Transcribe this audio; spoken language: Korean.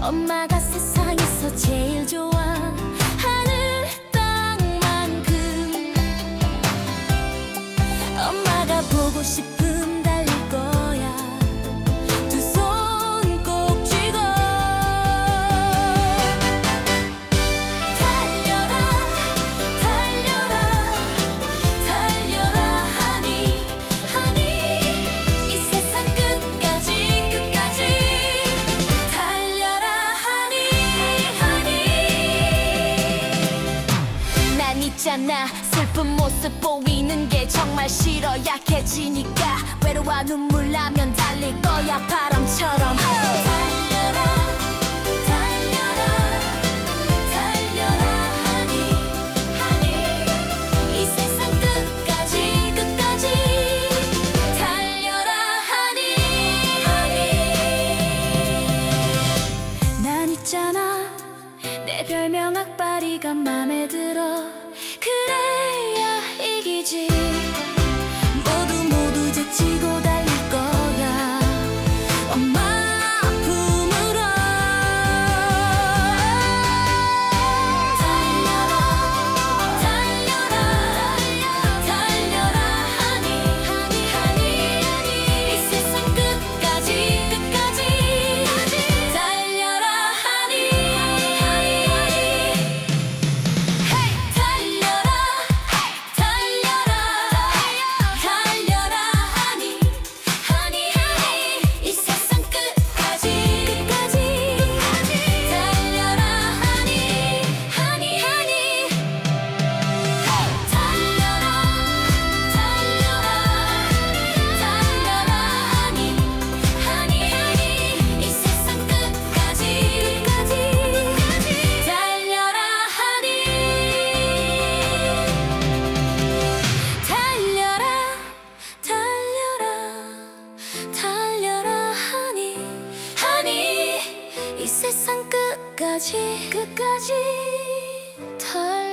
엄마가 세상에서 제일 좋아. 나 슬픈 모습 보이는 게 정말 싫어. 약해지니까 외로워 눈물 나면 달릴 거야 바람처럼. 달려라 달려라 달려라 하니 하니. 이 세상 끝까지 끝까지. 달려라 하니 하니. 난 있잖아. 내 별명 악바리가 맘에 들어. 세상 끝까지 끝까지 달